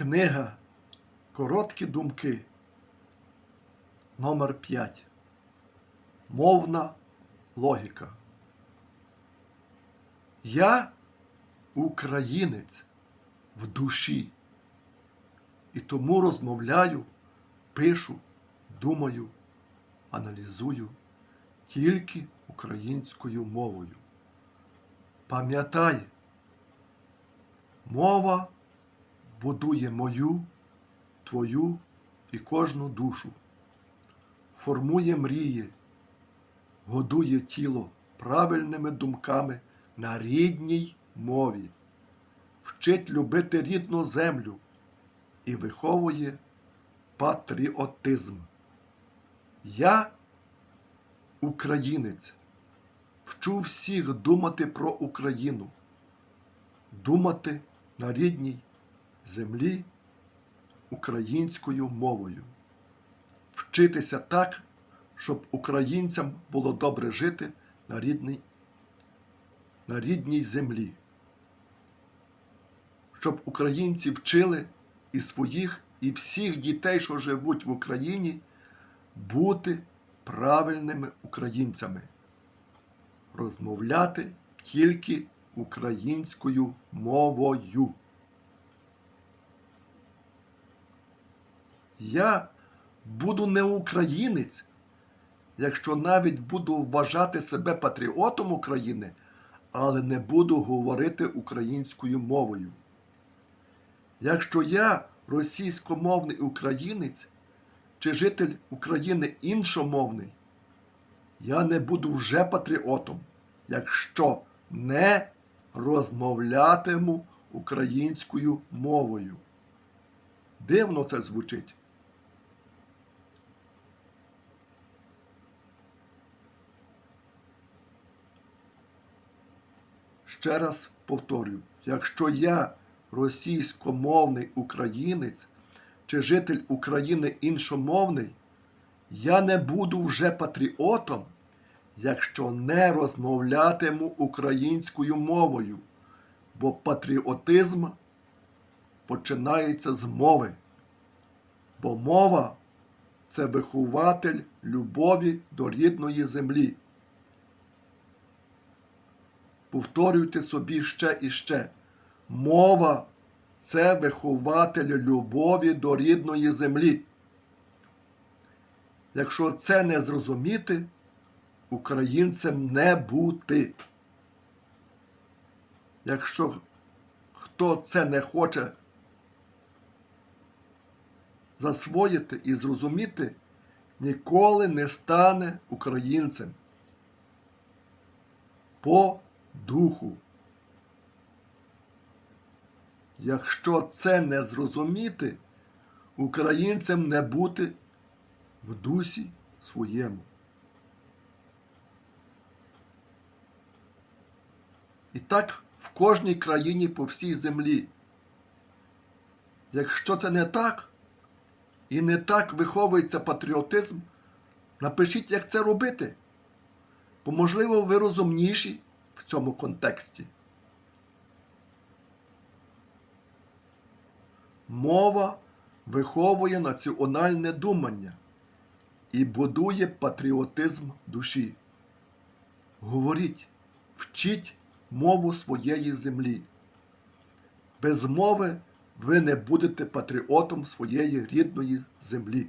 Книга Короткі думки. Номер 5. Мовна логіка. Я українець в душі. І тому розмовляю, пишу, думаю, аналізую тільки українською мовою. Пам'ятай, мова будує мою, твою і кожну душу, формує мрії, годує тіло правильними думками на рідній мові, вчить любити рідну землю і виховує патріотизм. Я українець, вчу всіх думати про Україну, думати на рідній землі українською мовою, вчитися так, щоб українцям було добре жити на рідній, на рідній землі, щоб українці вчили і своїх, і всіх дітей, що живуть в Україні, бути правильними українцями, розмовляти тільки українською мовою. Я буду не українець, якщо навіть буду вважати себе патріотом України, але не буду говорити українською мовою. Якщо я російськомовний українець чи житель України іншомовний, я не буду вже патріотом, якщо не розмовлятиму українською мовою. Дивно це звучить. Ще раз повторюю, якщо я російськомовний українець чи житель України іншомовний, я не буду вже патріотом, якщо не розмовлятиму українською мовою, бо патріотизм починається з мови. Бо мова це вихователь любові до рідної землі. Повторюйте собі ще і ще. Мова це вихователь любові до рідної землі. Якщо це не зрозуміти, українцем не бути. Якщо хто це не хоче засвоїти і зрозуміти, ніколи не стане українцем. По духу. Якщо це не зрозуміти, українцем не бути в дусі своєму. І так в кожній країні по всій землі. Якщо це не так, і не так виховується патріотизм, напишіть, як це робити. Бо, можливо, ви розумніші цьому контексті. Мова виховує національне думання і будує патріотизм душі. Говоріть, вчіть мову своєї землі. Без мови ви не будете патріотом своєї рідної землі.